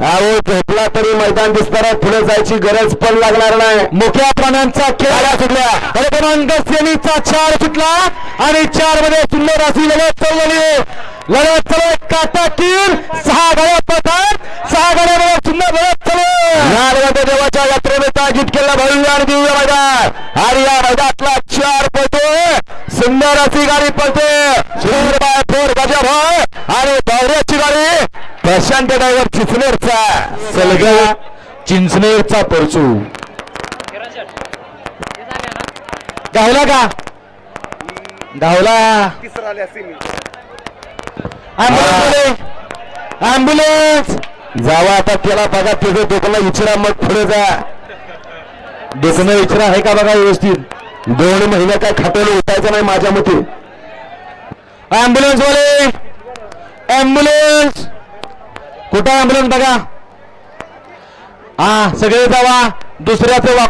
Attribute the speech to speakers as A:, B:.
A: अहो झोपला तरी मैदान दिसणार पुढे जायची गरज पण लागणार नाही.
B: मोठ्या प्राण्यांचा खेळ. सुटला क्रमांक सेमीचा चार सुटला आणि चारमध्ये सुंदर अशी लढत चाललेली लढत चालत काटाकीर सहा गाड्या पडतात सहा गाड्यामध्ये सुंदर लढत चालू
A: नारवते देवाच्या यात्रेने आयोजित केलेला भव्य आणि दिव्य मैदान. आणि या मैदानातला चार पळतो. सुंदर अशी गाडी पळते. सुंदर बाय फोर गजाभाई आणि बावऱ्याची गाडी प्रशांत डायव्हर चिचनेरचा
B: सलगा चिंचनेरचा परचू. गावला का? गावला ऍम्ब्युलन्स
A: जावा आता त्याला बघा तिथे दुखला विचारा मग पुढे जा.
B: दुखणं विचारा आहे का बघा व्यवस्थित?
A: दोन महिने काय खात्याला उठायचं नाही माझ्या मते
B: ऍम्ब्युलन्स वाले ऍम्ब्युलन्स कुठं ऍम्ब्युलन्स बघा? हा सगळे जावा. दुसऱ्याचं वाक